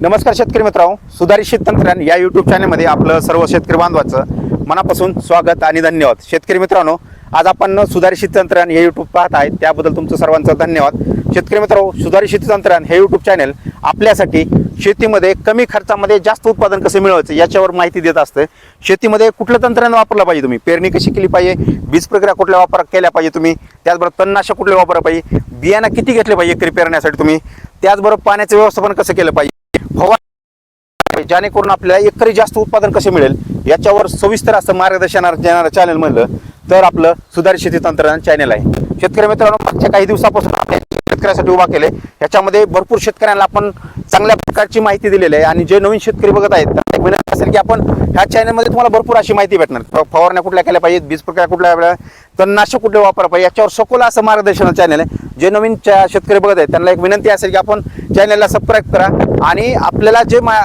नमस्कार शेतकरी मित्रांनो. सुधारित शेततंत्रज्ञान या यूट्यूब चॅनलमध्ये आपलं सर्व शेतकरी बांधवाचं मनापासून स्वागत आणि धन्यवाद. शेतकरी मित्रांनो आज आपण सुधारित शेततंत्रज्ञान हे यूट्यूब पाहत आहेत. त्याबद्दल तुमचं सर्वांचं धन्यवाद. शेतकरी मित्रांनो सुधारित शेततंत्रज्ञान हे यूट्यूब चॅनल आपल्यासाठी शेतीमध्ये कमी खर्चामध्ये जास्त उत्पादन कसं मिळवायचं याच्यावर माहिती देत असतं. शेतीमध्ये कुठलं तंत्रज्ञान वापरलं पाहिजे तुम्ही? पेरणी कशी केली पाहिजे? बीज प्रक्रिया कुठल्या वापर केल्या पाहिजे तुम्ही? त्याचबरोबर तणनाशक कुठले वापरलं पाहिजे? बियाणं किती घेतले पाहिजे एकरी पेरण्यासाठी तुम्ही? त्याचबरोबर पाण्याचं व्यवस्थापन कसं केलं पाहिजे? फवार जेणेकरून आपल्याला एकरी जास्त उत्पादन कसे मिळेल याच्यावर सविस्तर असं मार्गदर्शन देणारं चॅनल म्हणलं तर आपलं सुधारित शेती तंत्रज्ञान चॅनल आहे. शेतकरी मित्रांनो मागच्या काही दिवसापासून आपण शेतकऱ्यासाठी उभा केले याच्यामध्ये भरपूर शेतकऱ्यांना आपण चांगल्या प्रकारची माहिती दिलेली आहे आणि जे नवीन शेतकरी बघत आहेत त्यांना एक विनंती असेल की आपण ह्या चॅनलमध्ये तुम्हाला भरपूर अशी माहिती भेटणार. फवारण्या कुठल्या केल्या पाहिजेत बीज प्रक्रिया कुठल्या वेळा तणनाशक कुठले वापरलं पाहिजे याच्यावर सखोल असं मार्गदर्शन चॅनल आहे. जे नवीन शेतकरी बघत आहेत त्यांना एक विनंती असेल की आपण चॅनलला सबस्क्राईब करा आणि आपल्याला जे मा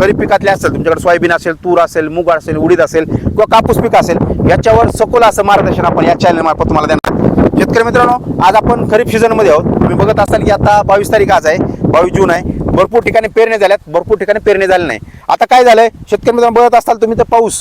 खरीप पिकातले असेल तुमच्याकडे सोयाबीन असेल तूर असेल मूग असेल उडीद असेल किंवा कापूस पीक असेल याच्यावर सखोल असं मार्गदर्शन आपण या चॅनलमार्फत तुम्हाला देणार. शेतकरी मित्रांनो आज आपण खरीप सीझनमध्ये आहोत. तुम्ही बघत असाल की आता बावीस तारीख आज आहे. बावीस जून आहे. भरपूर ठिकाणी पेरणी झाल्यात भरपूर ठिकाणी पेरणी झाली नाही. आता काय झालंय? शेतकरी मित्रांनो बघत असाल तुम्ही तर पाऊस.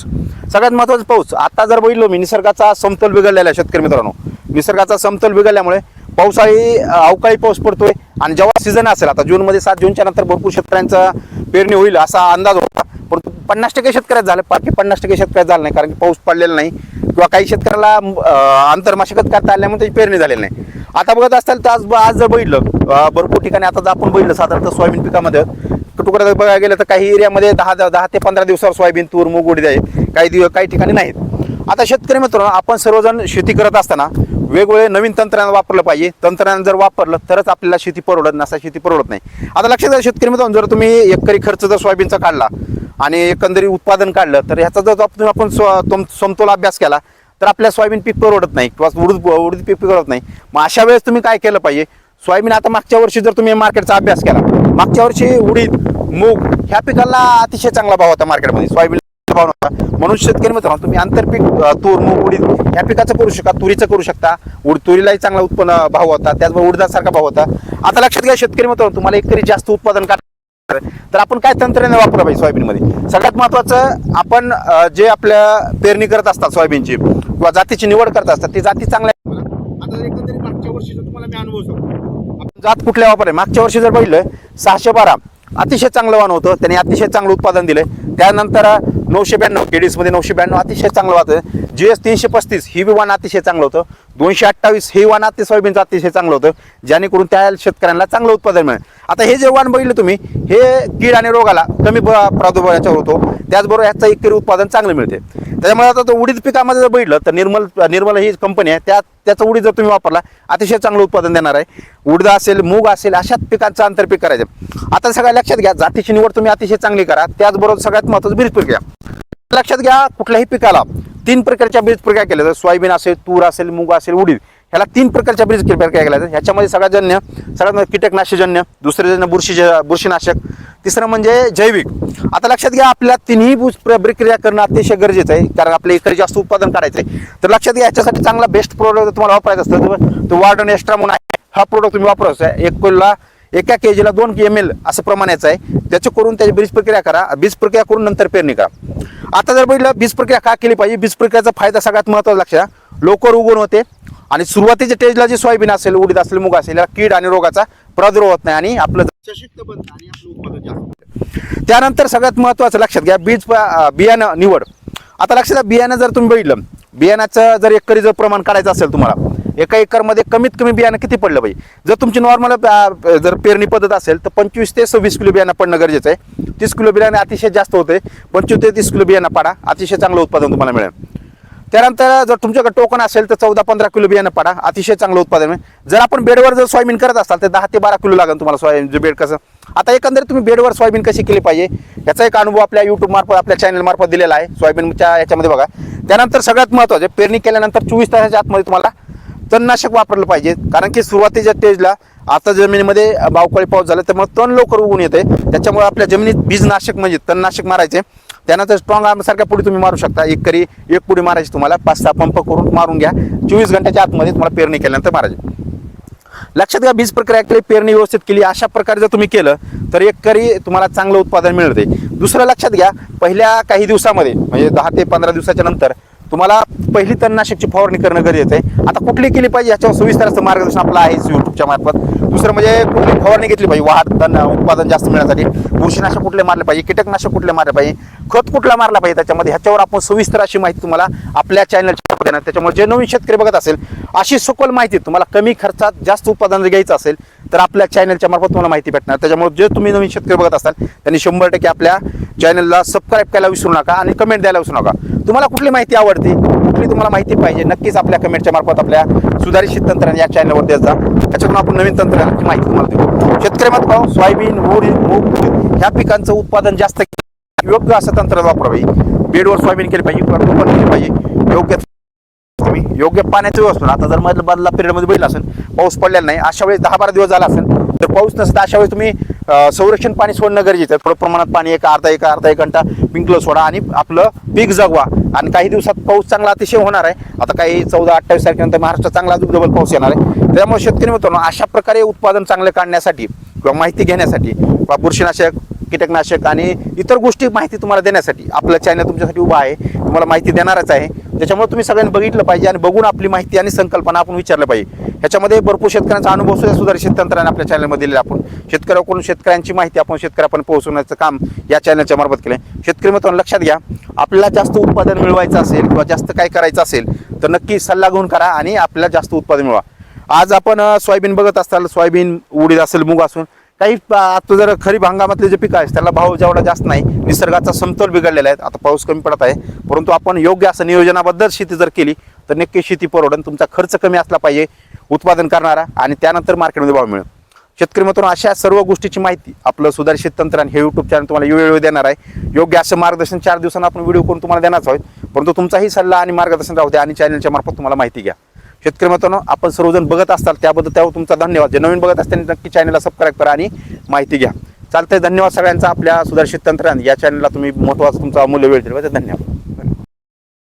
सगळ्यात महत्त्वाचा पाऊस. आता जर बघितलो मी निसर्गाचा समतोल बिघडलेला आहे शेतकरी मित्रांनो. निसर्गाचा समतोल बिघडल्यामुळे पावसाळी अवकाळी पाऊस पडतोय आणि जेव्हा सीझन असेल आता जूनमध्ये सात जूनच्या नंतर भरपूर शेतकऱ्यांचा पेरणी होईल असा अंदाज होता. परंतु पन्नास टक्के शेतकऱ्यात झालं बाकी पन्नास टक्के शेतकऱ्यात झालं नाही कारण की पाऊस पडलेला नाही. किंवा काही शेतकऱ्याला अंतर आंतरमाशकत करता आल्यामुळे त्याची पेरणी झालेली नाही. आता बघत असाल तर आज आज जर बघितलं भरपूर ठिकाणी आता जर आपण बघितलं साधारणतः सोयाबीन पिकामध्ये. तुकडा बघायला गेलं तर काही एरियामध्ये दहा दहा ते पंधरा दिवसावर सोयाबीन तूर मूग उडीद आहेत काही दिवस काही ठिकाणी नाहीत. आता शेतकरी मित्रांनो आपण सर्वजण शेती करत असताना वेगवेगळे नवीन तंत्रज्ञान वापरलं पाहिजे. तंत्रज्ञान जर वापरलं तरच आपल्याला शेती परवडत नसा शेती परवडत नाही. आता लक्षात घ्या शेतकरी मित्रांनो जर तुम्ही एकरी खर्च जर सोयाबीनचा काढला आणि एकंदरीत उत्पादन काढलं तर ह्याचा जर आपण स्व- तुम- समतोल अभ्यास केला तर आपल्या सोयाबीन पीक परवडत नाही किंवा उडीद उडीद पीक परवडत नाही. मग अशा वेळेस तुम्ही काय केलं पाहिजे? सोयाबीन आता मागच्या वर्षी जर तुम्ही मार्केटचा अभ्यास केला मागच्या वर्षी उडीद मूग ह्या पिकाला अतिशय चांगला भाव होता मार्केटमध्ये. सोयाबीन भाव नव्हता. म्हणून शेतकरी मित्रांनो तुम्ही आंतरपीक तूर मूग उडीद ह्या पिकाचं करू शकता तुरीचं करू शकता. उड तुरीलाही चांगला उत्पन्न भाव होता. त्याचबरोबर उडदासारखा भाव होता. आता लक्षात घ्या शेतकरी मित्रांनो तुम्हाला एकरी जास्त उत्पादन काढ तर आपण काय तंत्रज्ञान वापरलं पाहिजे सोयाबीनमध्ये? सगळ्यात महत्वाचं आपण जे आपल्या पेरणी करत असतात सोयाबीनची किंवा जातीची निवड करत असतात ती जाती चांगल्या आता एकंदरीत मागच्या वर्षीचा तुम्हाला मी अनुभव सांगतो. आपण जात कुठल्या वापरले? मागच्या वर्षी जर बघितलं सहाशे बारा अतिशय चांगलं वाण होतं त्याने अतिशय चांगलं उत्पादन दिलं त्यानंतर नऊशे ब्याण्णव के डी एसमध्ये नऊशे ब्याण्णव अतिशय चांगलं होतं जी एस तीनशे पस्तीस ही बी वाण अतिशय चांगलं होतं. दोनशे अठ्ठावीस हे वाण अति सोयाबीनचं अतिशय चांगलं होतं जेणेकरून त्या शेतकऱ्यांना चांगलं उत्पादन मिळेल. आता हे जे वाण बघितलं तुम्ही हे कीड आणि रोगाला कमी प्रादुर्भाव याच्यावर होतो. त्याचबरोबर याचं एकरी उत्पादन चांगलं मिळते. त्याच्यामुळे आता तो उडीद पिकामध्ये जर बघितलं तर निर्मल निर्मल ही कंपनी आहे. त्या त्याचं उडीद जर तुम्ही वापरला अतिशय चांगलं उत्पादन देणार आहे. उडदा असेल मूग असेल अशाच पिकांचं आंतरपीक करायचं. आता सगळ्या लक्षात घ्या जातीची निवड तुम्ही अतिशय चांगली करा. त्याचबरोबर सगळ्यात महत्त्वाचं बीज घ्या. लक्षात घ्या कुठल्याही पिकाला तीन प्रकारच्या बीज प्रक्रिया केल्या जातात सोयाबीन असेल तूर असेल मूग असेल उडीद. ह्याला तीन प्रकारच्या बीज प्रक्रिया केल्या जातात ह्याच्यामध्ये सगळ्याजन्य सगळ्यात म्हणजे कीटकनाशकजन्य दुसरे जन्य बुरशी बुरशीनाशक तिसरं म्हणजे जैविक. आता लक्षात घ्या आपल्या तिन्ही बुज प्र- प्रक्रिया करणं अतिशय गरजेचं आहे कारण आपल्या इकडे जास्त उत्पादन करायचं आहे. तर लक्षात घ्या याच्यासाठी चांगला बेस्ट प्रोडक्ट तुम्हाला वापरायचं असतं तो- वार्डन एक्स्ट्रा म्हणून आहे. हा प्रोडक्ट तुम्ही वापरायचा आहे एक कोलला एका केजीला दोन एम एल असं प्रमाणाचं आहे. त्याचं करून त्याची बीज प्रक्रिया करा. बीज प्रक्रिया करून नंतर पेरणी करा. आता जर बघितलं बीज प्रक्रिया का केली पाहिजे बीज प्रक्रियाचा फायदा सगळ्यात महत्त्वाचा लक्षात. लवकर उगवण होते आणि सुरुवातीच्या स्टेजला जे सोयाबीन असेल उडीद असेल मूग असेल याला कीड आणि रोगाचा प्रादुर्भाव होत नाही आणि आपलं सशक्त बनतं आणि आपलं उत्पादन जास्त होतं. त्यानंतर सगळ्यात महत्त्वाचं लक्षात घ्या बीज बियाणं निवड आता लक्षात बियाणं जर तुम्ही बघितलं बियाण्याचं जर एकरी जर प्रमाण काढायचं असेल तुम्हाला एका एकरमध्ये कमीत कमी बियाणं किती पडलं पाहिजे जर तुमची नॉर्मल जर पेरणी पद्धत असेल तर पंचवीस ते सव्वीस किलो बियाणं पडणं गरजेचं आहे. तीस किलो बियाणं अतिशय जास्त होते पंचवीस ते तीस किलो बियाणं पाडा. अतिशय चांगलं उत्पादन तुम्हाला मिळेल. त्यानंतर जर तुमच्याकडे टोकन असेल तर चौदा पंधरा किलो बियाणं पाडा. अतिशय चांगलं उत्पादन मिळेल. जर आपण बेडवर जर सोयाबीन करत असाल तर दहा ते बारा किलो लागेल तुम्हाला सोयाबीन बेड कसं. आता एकंदरीत तुम्ही बेडवर सोयाबीन कशी केली पाहिजे याचा एक अनुभव आपल्या युट्यूब मार्फत आपल्या चॅनल मार्फत दिलेला आहे. सोयाबीनच्या याच्यामध्ये बघा. त्यानंतर सगळ्यात महत्त्वाचं पेरणी केल्यानंतर चोवीस तासाच्या आतमध्ये तुम्हाला तणनाशक वापरलं पाहिजे. कारण की सुरुवातीच्या स्टेजला आता जमिनीमध्ये बावकाळी पाऊस झाला त्यामुळे तण लवकर उगून येते त्याच्यामुळे आपल्या जमिनीत बीजनाशक म्हणजे तणनाशक मारायचे. त्यानंतर स्ट्रॉंग आर्मसारख्या पुढे तुम्ही मारू शकता. एक करी एक पुढे मारायची तुम्हाला. पाच सहा पंप करून मारून घ्या. चोवीस घंट्याच्या आतमध्ये तुम्हाला पेरणी केल्यानंतर मारायची. लक्षात घ्या बीज प्रक्रिया केली पेरणी व्यवस्थित केली. अशा प्रकारे जर तुम्ही केलं तर एकरी तुम्हाला चांगलं उत्पादन मिळते दुसरं लक्षात घ्या पहिल्या काही दिवसामध्ये म्हणजे दहा ते पंधरा दिवसाच्या नंतर तुम्हाला पहिली तणनाशकची फवारणी करणं गरजेचं आहे. आता कुठली केली पाहिजे याच्यावर सविस्तर असं मार्गदर्शन आपलं आहे युट्यूबच्या मार्फत. दुसरं म्हणजे कुठली फवारणी घेतली पाहिजे? वाढ तण उत्पादन जास्त मिळण्यासाठी. बुरशीनाशक कुठले मारले पाहिजे? कीटकनाशक कुठले मारले पाहिजे? खत कुठला मारला पाहिजे त्याच्यामध्ये? ह्याच्यावर आपण सविस्तर अशी माहिती तुम्हाला आपल्या चॅनलच्या देणार. त्याच्यामुळे जे नवीन शेतकरी बघत असेल अशी सखोल माहिती तुम्हाला कमी खर्चात जास्त उत्पादन जर घ्यायचं असेल तर आपल्या चॅनलच्या मार्फत तुम्हाला माहिती भेटणार. त्याच्यामुळे जे तुम्ही नवीन शेतकरी बघत असाल त्यांनी शंभर टक्के आपल्या चॅनलला सबस्क्राईब करायला विसरू नका आणि कमेंट द्यायला विसरू नका. तुम्हाला कुठली माहिती आवडते? कुठली तुम्हाला माहिती पाहिजे? नक्कीच आपल्या कमेंटच्या मार्फत आपल्या सुधारित तंत्रज्ञान या चॅनलवर देत जा. त्याच्यातून आपण नवीन तंत्रज्ञानाची माहिती तुम्हाला देऊ. शेतकरी मत पाहू सोयाबीन उडीद मूग ह्या पिकांचं उत्पादन जास्त योग्य असं तंत्र वापरावे. बेडवर सोयाबीन केली पाहिजे किंवा केली पाहिजे. योग्य तुम्ही योग्य पाण्याचं व्यवस्था. आता जर मधल्या बदला पिरियडमध्ये बैल असेल पाऊस पडलेला नाही अशा वेळेस दहा बारा दिवस झाला असेल तर पाऊस नसता अशा वेळेस तुम्ही संरक्षण पाणी सोडणं गरजेचं आहे. थोडं प्रमाणात पाणी एक अर्धा एक अर्धा एक घंटा पिंकलं सोडा आणि आपलं पीक जगवा. आणि काही दिवसात पाऊस चांगला अतिशय होणार आहे. आता काही चौदा अठ्ठावीस तारखेनंतर महाराष्ट्रात चांगला अजून डबल पाऊस येणार आहे. त्यामुळे शेतकरी मित्रांनो अशा प्रकारे उत्पादन चांगलं काढण्यासाठी किंवा माहिती घेण्यासाठी किंवा बुरशीनाशक कीटकनाशक आणि इतर गोष्टी माहिती तुम्हाला देण्यासाठी आपलं चॅनल तुमच्यासाठी उभा आहे. तुम्हाला माहिती देणारच आहे. त्याच्यामुळे तुम्ही सगळ्यांनी बघितलं पाहिजे आणि बघून आपली माहिती आणि संकल्पना आपण विचारलं पाहिजे. ह्याच्यामध्ये भरपूर शेतकऱ्यांचा अनुभव सुद्धा सुधारित तंत्राने आपल्या चॅनलमध्ये दिलेला आपण शेतकऱ्याकडून शेतकऱ्यांची माहिती आपण शेतकऱ्यापर्यंत पोहोचवण्याचं काम या चॅनलच्या मार्फत केलं शेतकरी मित्रांनो लक्षात घ्या आपल्याला जास्त उत्पादन मिळवायचं असेल किंवा जास्त काय करायचं असेल तर नक्की सल्ला घेऊन करा आणि आपल्याला जास्त उत्पादन मिळवा. आज आपण सोयाबीन बघत असताल सोयाबीन उडीद असेल मूग असून काही आता जर खरीप हंगामातले जे पिकं आहेत त्याला भाव जेवढा जास्त नाही निसर्गाचा समतोल बिघडलेला आहे. आता पाऊस कमी पडत आहे. परंतु आपण योग्य असं नियोजनाबद्दल शेती जर केली तर नक्की शेती परवडन तुमचा खर्च कमी असला पाहिजे उत्पादन करणारा आणि त्यानंतर मार्केटमध्ये भाव मिळेल. शेतकरी मित्रांनो अशा सर्व गोष्टीची माहिती आपलं सुधारित शेततंत्राने हे यूट्यूब चॅनल तुम्हाला वेळोवेळी देणार आहे. योग्य असं मार्गदर्शन चार दिवसांना आपण व्हिडिओ करून तुम्हाला देणार आहोत. परंतु तुमचाही सल्ला आणि मार्गदर्शन राहू द्या आणि चॅनलच्या मार्फत तुम्हाला माहिती घ्या. शेतकरी मित्रांनो आपण सर्वजण बघत असताल त्याबद्दल त्यावर तुमचा धन्यवाद. जे नवीन बघत असताना नक्की चॅनलला सबस्क्राईब करा आणि माहिती घ्या. चालतंय धन्यवाद सगळ्यांचा आपल्या सुधारित तंत्रज्ञान या चॅनलला तुम्ही महत्त्वाचा तुमचा अमूल्य वेळ दिला धन्यवाद.